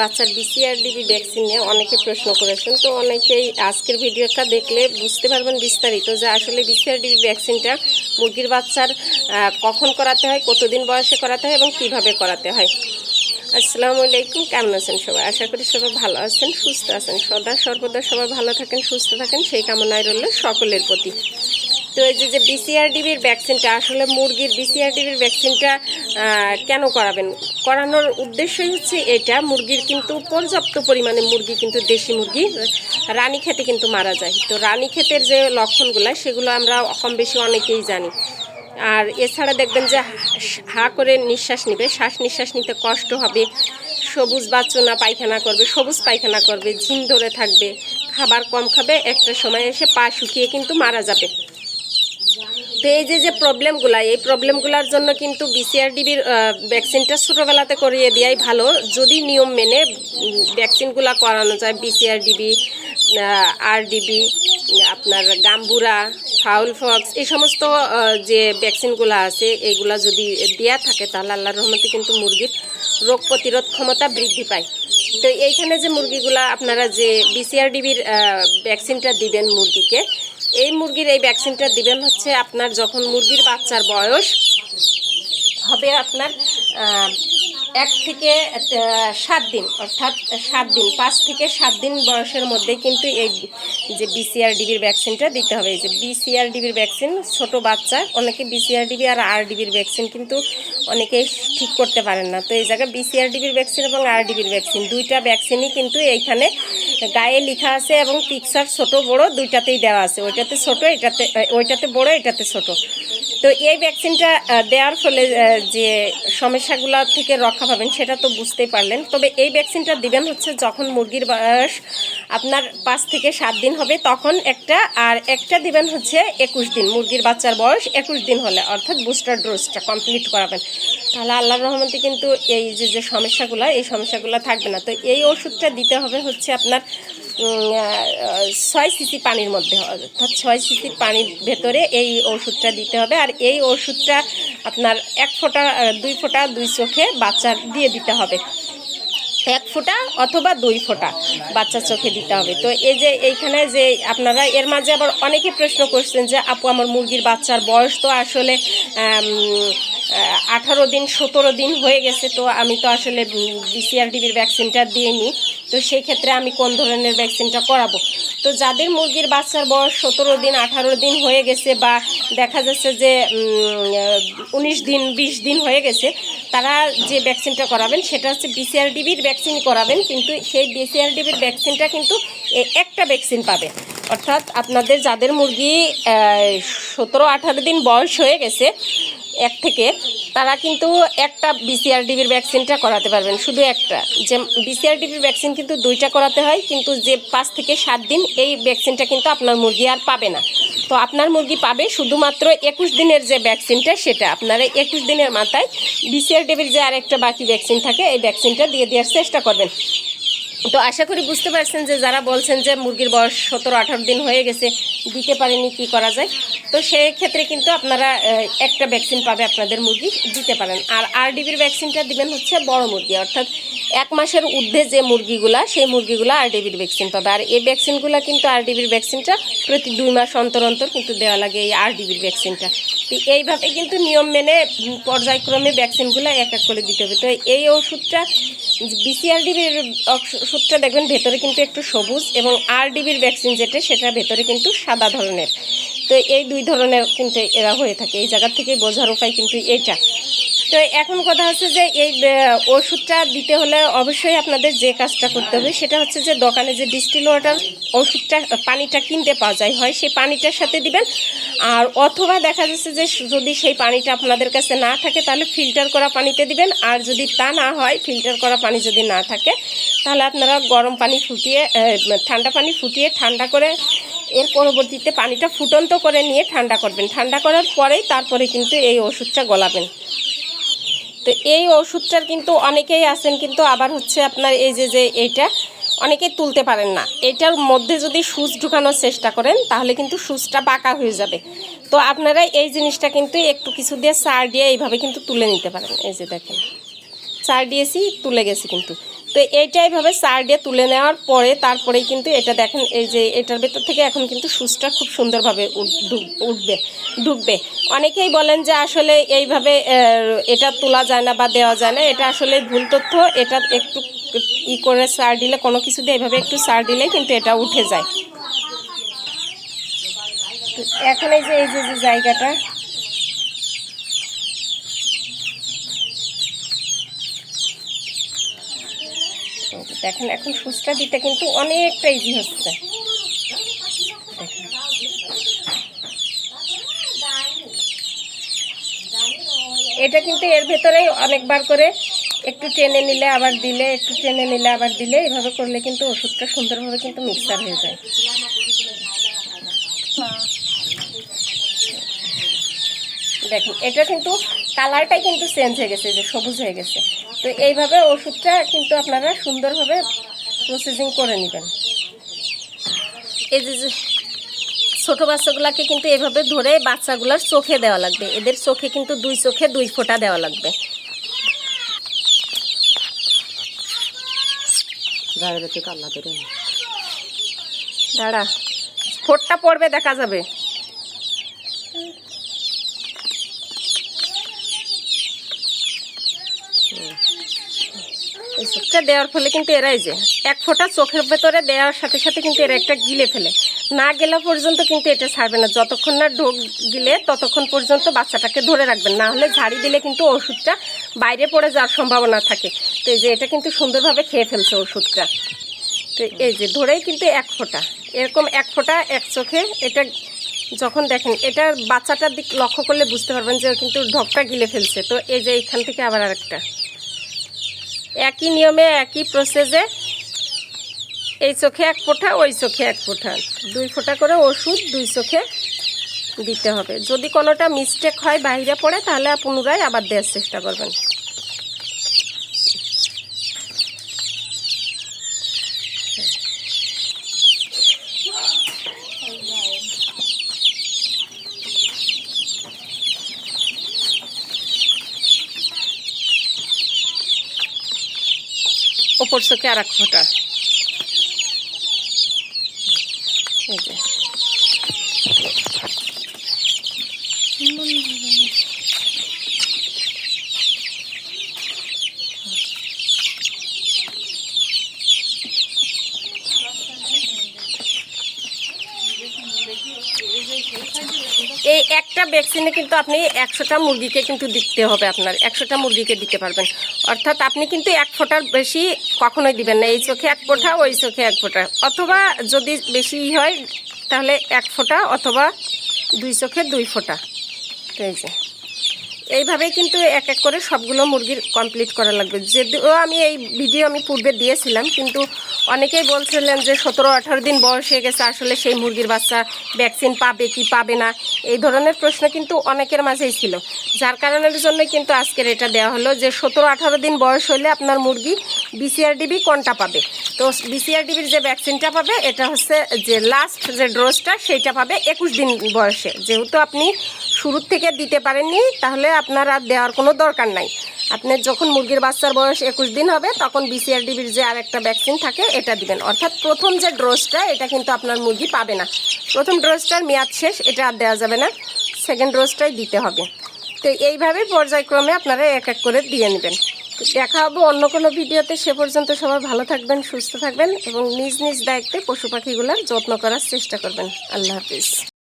বাচ্চার বিসিআরডিবি ভ্যাকসিন নিয়ে অনেকে প্রশ্ন করেছেন। তো অনেকেই আজকের ভিডিওটা দেখলে বুঝতে পারবেন বিস্তারিত যে আসলে বিসিআরডিবি ভ্যাকসিনটা মুরগির বাচ্চার কখন করাতে হয়, কতদিন বয়সে করাতে হয় এবং কীভাবে করাতে হয়। আসসালামু আলাইকুম, কেমন আছেন সবাই? আশা করি সবাই ভালো আছেন, সুস্থ আছেন। সদা সর্বদা সবাই ভালো থাকেন, সুস্থ থাকেন। সেই কামনায় রইল সকলের প্রতি। তো এই যে যে বিসিআরডিবির ভ্যাকসিনটা আসলে মুরগির বিসিআরডিবির ভ্যাকসিনটা কেন করাবেন? করানোর উদ্দেশ্যই হচ্ছে এটা, মুরগির কিন্তু পর্যাপ্ত পরিমাণে মুরগি কিন্তু দেশি মুরগি, রানী খেতে কিন্তু মারা যায়। তো রানী ক্ষেতের যে লক্ষণগুলো, সেগুলো আমরা কম বেশি অনেকেই জানি। আর এছাড়া দেখবেন যে হা করে নিঃশ্বাস নিবে, শ্বাস নিঃশ্বাস নিতে কষ্ট হবে, সবুজ বাচ্চনা পায়খানা করবে, সবুজ পায়খানা করবে, ঝিম ধরে থাকবে, খাবার কম খাবে, একটা সময় এসে পা শুকিয়ে কিন্তু মারা যাবে। তো এই যে যে প্রবলেমগুলো এই প্রবলেমগুলোর জন্য কিন্তু বিসিআরডিবির ভ্যাকসিনটা ছোটোবেলাতে করিয়ে দেওয়াই ভালো। যদি নিয়ম মেনে ভ্যাকসিনগুলো করানো যায় বিসিআরডিবি আরডিবি আপনার গাম্বুরা ফাউল ফক্স এই সমস্ত যে ভ্যাকসিনগুলো আছে, এইগুলা যদি দেয়া থাকে, তাহলে আল্লাহর রহমতে কিন্তু মুরগির রোগ প্রতিরোধ ক্ষমতা বৃদ্ধি পায়। তো এইখানে যে মুরগিগুলা আপনারা যে বিসিআরডিবির ভ্যাকসিনটা দিবেন মুরগিকে, এই মুরগির এই ভ্যাকসিনটা দিবেন হচ্ছে আপনার যখন মুরগির বাচ্চার বয়স হবে আপনার এক থেকে সাত দিন, অর্থাৎ সাত দিন, পাঁচ থেকে সাত দিন বয়সের মধ্যে কিন্তু এই যে বিসিআরডিবির ভ্যাকসিনটা দিতে হবে। এই যে বিসিআরডিবির ভ্যাকসিন ছোট বাচ্চা, অনেকে বিসিআরডিবি আর আরডিবির ভ্যাকসিন কিন্তু অনেকেই ঠিক করতে পারেন না। তো এই জায়গায় বিসিআরডিবির ভ্যাকসিন এবং আরডিবির ভ্যাকসিন দুইটা ভ্যাকসিনই কিন্তু এইখানে গায়ে লেখা আছে এবং পিকচার ছোট বড় দুইটাতেই দেওয়া আছে। ওইটাতে ছোট, এটাতে ওইটাতে বড়, এটাতে ছোট। তো এই ভ্যাকসিনটা দেওয়ার ফলে যে সমস্যাগুলো থেকে রক্ষা পাবেন সেটা তো বুঝতেই পারলেন। তবে এই ভ্যাকসিনটা দিবেন হচ্ছে যখন মুরগির বয়স আপনার পাঁচ থেকে সাত দিন হবে, তখন একটা, আর একটা দিবেন হচ্ছে একুশ দিন। মুরগির বাচ্চার বয়স একুশ দিন হলে, অর্থাৎ বুস্টার ডোজটা কমপ্লিট করাবেন। তাহলে আল্লাহর রহমতে কিন্তু এই যে যে সমস্যাগুলো, এই সমস্যাগুলো থাকবে না। তো এই ওষুধটা দিতে হবে হচ্ছে আপনার ছয় সিসি পানির মধ্যে অর্থাৎ ছয় সিসি পানির ভেতরে এই ওষুধটা দিতে হবে। আর এই ওষুধটা আপনার এক ফোঁটা দুই ফোঁটা, দুই চোখে বাচ্চার দিয়ে দিতে হবে। এক ফোঁটা অথবা দুই ফোঁটা বাচ্চার চোখে দিতে হবে। তো এই যে এইখানে যে আপনারা, এর মাঝে আবার অনেকে প্রশ্ন করছেন যে, আপু, আমার মুরগির বাচ্চার বয়স তো আসলে আঠারো দিন, সতেরো দিন হয়ে গেছে, তো আমি তো আসলে বিসিআরডিবির ভ্যাকসিনটা দিয়ে নিই তো সেই ক্ষেত্রে আমি কোন ধরনের ভ্যাকসিনটা করাবো? তো যাদের মুরগির বাচ্চার বয়স সতেরো দিন, আঠারো দিন হয়ে গেছে বা দেখা যাচ্ছে যে উনিশ দিন, বিশ দিন হয়ে গেছে, তারা যে ভ্যাকসিনটা করাবেন সেটা হচ্ছে বিসিআরডিবির ভ্যাকসিন করাবেন, কিন্তু সেই বিসিআরডিবির ভ্যাকসিনটা কিন্তু একটা ভ্যাকসিন পাবে। অর্থাৎ আপনাদের যাদের মুরগি সতেরো, আঠারো দিন বয়স হয়ে গেছে এক থেকে, তারা কিন্তু একটা বিসিআরডিবির ভ্যাকসিনটা করাতে পারবেন, শুধু একটা। যে বিসিআরডিবির ভ্যাকসিন কিন্তু দুইটা করাতে হয়, কিন্তু যে পাঁচ থেকে সাত দিন এই ভ্যাকসিনটা কিন্তু আপনার মুরগি আর পাবে না। তো আপনার মুরগি পাবে শুধুমাত্র একুশ দিনের যে ভ্যাকসিনটা সেটা। আপনারা একুশ দিনের মাথায় বিসিআরডিবির যে আরেকটা বাকি ভ্যাকসিন থাকে, এই ভ্যাকসিনটা দিয়ে দেওয়ার চেষ্টা করবেন। তো আশা করি বুঝতে পারছেন যে যারা বলছেন যে মুরগির বয়স সতেরো, আঠারো দিন হয়ে গেছে, দিতে পারেনি কি করা যায়? তো সেই ক্ষেত্রে কিন্তু আপনারা একটা ভ্যাকসিন পাবে আপনাদের মুরগি, দিতে পারেন। আর আরডিবির ভ্যাকসিনটা দিবেন হচ্ছে বড় মুরগি, অর্থাৎ এক মাসের ঊর্ধ্বে যে মুরগিগুলা, সেই মুরগিগুলো আরডিবির ভ্যাকসিন পাবে। আর এই ভ্যাকসিনগুলো কিন্তু আরডিবির ভ্যাকসিনটা প্রতি দুই মাস অন্তর অন্তর কিন্তু দেওয়া লাগে এই আরডিবির ভ্যাকসিনটা তো এইভাবে কিন্তু নিয়ম মেনে পর্যায়ক্রমে ভ্যাকসিনগুলো এক এক করে দিতে হবে। তো এই ওষুধটা বিসিআরডিবির সূত্রে দেখবেন, ভেতরে কিন্তু একটু সবুজ এবং আরডিবির ভ্যাকসিন যেটা, সেটা ভেতরে কিন্তু সাদা ধরনের। তো এই দুই ধরনের কিন্তু এরা হয়ে থাকে। এই জায়গার থেকে বোঝার উপায় কিন্তু এইটা। তো এখন কথা হচ্ছে যে এই ওষুধটা দিতে হলে অবশ্যই আপনাদের যে কাজটা করতে হবে সেটা হচ্ছে যে দোকানে যে ডিস্টিল ওয়াটার ওষুধটা, পানিটা কিনতে পাওয়া যায়, হয় সেই পানিটার সাথে দিবেন। আর অথবা দেখা যাচ্ছে যে যদি সেই পানিটা আপনাদের কাছে না থাকে তাহলে ফিল্টার করা পানিতে দিবেন। আর যদি তা না হয়, ফিল্টার করা পানি যদি না থাকে, তাহলে আপনারা গরম পানি ফুটিয়ে ঠান্ডা পানি ফুটিয়ে ঠান্ডা করে এর পরবর্তীতে পানিটা ফুটন্ত করে নিয়ে ঠান্ডা করবেন। ঠান্ডা করার পরেই তারপরে কিন্তু এই ওষুধটা গলাবেন। তো এই ওষুধটার কিন্তু অনেকেই আছেন, কিন্তু আবার হচ্ছে আপনার এই যে যে এইটা অনেকেই তুলতে পারেন না। এটার মধ্যে যদি সুচ ঢুকানোর চেষ্টা করেন, তাহলে কিন্তু সুচটা বাঁকা হয়ে যাবে। তো আপনারা এই জিনিসটা কিন্তু একটু কিছু দিয়ে সার দিয়ে এইভাবে কিন্তু তুলে নিতে পারেন। এই যে দেখেন, সার দিয়েছি, তুলে গেছি কিন্তু। তো এইটাই ভাবে চার দিয়ে তুলে নেওয়ার পরে তারপরেই কিন্তু এটা দেখেন, এই যে এটার ভেতর থেকে এখন কিন্তু সুচটা খুব সুন্দরভাবে উঠবে ঢুকবে অনেকেই বলেন যে আসলে এইভাবে এটা তোলা যায় না বা দেওয়া যায় না, এটা আসলে ভুল তথ্য, এটা একটু ই করে সার দিলে, কোনো কিছু দিয়ে এইভাবে একটু সার দিলে কিন্তু এটা উঠে যায়। এখন এই যে এই যে জায়গাটা এই যে দেখেন, এখন সুচটা দিতে কিন্তু অনেকটা ইজি হচ্ছে। এটা কিন্তু এর ভেতরেই অনেকবার করে একটু টেনে নিলে আবার দিলে, একটু টেনে নিলে আবার দিলে এইভাবে করলে কিন্তু ওষুধটা সুন্দরভাবে কিন্তু মিক্সার হয়ে যায়। দেখুন, এটা কিন্তু কালারটাই কিন্তু চেঞ্জ হয়ে গেছে যে সবুজ হয়ে গেছে। তো এইভাবে ওষুধটা কিন্তু আপনারা সুন্দরভাবে প্রসেসিং করে নেবেন। এই যে যে ছোট বাচ্চাগুলোকে কিন্তু এভাবে ধরে বাচ্চাগুলোর চোখে দেওয়া লাগবে। এদের চোখে কিন্তু দুই চোখে দুই ফোঁটা দেওয়া লাগবে। দাঁড়া ফোটটা পড়বে দেখা যাবে। এই দেওয়ার ফলে কিন্তু এরাই যে, এক ফোঁটা চোখের ভেতরে দেওয়ার সাথে সাথে কিন্তু এরা একটা গিলে ফেলে। না গেলা পর্যন্ত কিন্তু এটা ছাড়বে না। যতক্ষণ না ঢোক গিলে, ততক্ষণ পর্যন্ত বাচ্চাটাকে ধরে রাখবেন। না হলে ঝাড়ি দিলে কিন্তু ওষুধটা বাইরে পড়ে যাওয়ার সম্ভাবনা থাকে। তো এই যে, এটা কিন্তু সুন্দরভাবে খেয়ে ফেলছে ওষুধটা। তো এই যে, ধরেই কিন্তু এক ফোঁটা। এরকম এক ফোঁটা, এক চোখে এটা যখন দেখেন এটা বাচ্চাটার দিক লক্ষ্য করলে বুঝতে পারবেন যে কিন্তু ঢকটা গিলে ফেলছে। তো এই যে এখান থেকে আবার আরেকটা। একই নিয়মে, একই প্রসেসে এই চোখে এক ফোঁটা, ওই চোখে এক ফোঁটা। দুই ফোঁটা করে ওষুধ, দুই চোখে দিতে হবে। যদি কোনোটা মিস্টেক হয়, বাইরে পড়ে, তাহলে পুনরায় আবার দেওয়ার চেষ্টা করবেন। চোখে আর এক ফোঁটা? এই এই একটা ভ্যাকসিনে কিন্তু আপনি একশোটা মুরগিকে কিন্তু দিতে হবে আপনার। একশোটা মুরগিকে দিতে পারবেন। অর্থাৎ আপনি কিন্তু এক ফোঁটার বেশি কখনোই দিবেন না। এই চোখে এক ফোঁটা, ওই চোখে এক ফোঁটা। অথবা যদি বেশি হয়, তাহলে এক ফোঁটা অথবা দুই চোখে দুই ফোঁটা। ঠিক এই যে এইভাবেই কিন্তু এক এক করে সবগুলো মুরগির কমপ্লিট করা লাগবে। যদিও আমি এই ভিডিও আমি পূর্বে দিয়েছিলাম, কিন্তু অনেকেই বলছিলেন যে সতেরো, আঠারো দিন বয়স হয়ে গেছে, আসলে সেই মুরগির বাচ্চা ভ্যাকসিন পাবে কি পাবে না? এই ধরনের প্রশ্ন কিন্তু অনেকের মাঝেই ছিল। যার কারণের জন্য কিন্তু আজকের এটা দেওয়া হলো যে সতেরো, আঠারো দিন বয়স হলে আপনার মুরগি বিসিআরডিবি কোনটা পাবে? তো বিসিআরডিবির যে ভ্যাকসিনটা পাবে, এটা হচ্ছে যে লাস্ট যে ডোজটা সেইটা পাবে একুশ দিন বয়সে। যেহেতু আপনি শুরুর থেকে দিতে পারেননি, তাহলে আপনার আর দেওয়ার কোনো দরকার নাই। আপনার যখন মুরগির বাচ্চার বয়স একুশ দিন হবে, তখন বিসিআরডিবির যে আর একটা ভ্যাকসিন থাকে, এটা দিবেন। অর্থাৎ প্রথম যে ড্রোজটা এটা কিন্তু আপনার মুরগি পাবে না। প্রথম ডোজটার মেয়াদ শেষ, এটা আর দেওয়া যাবে না। সেকেন্ড ডোজটাই দিতে হবে। তো এইভাবে পর্যায়ক্রমে আপনারা এক এক করে দিয়ে নেবেন। দেখা হবে অন্য কোনো ভিডিওতে। সে পর্যন্ত সবাই ভালো থাকবেন, সুস্থ থাকবেন এবং নিজ নিজ দায়িত্বে পশু পাখিগুলোর যত্ন করার চেষ্টা করবেন। আল্লাহ হাফিজ।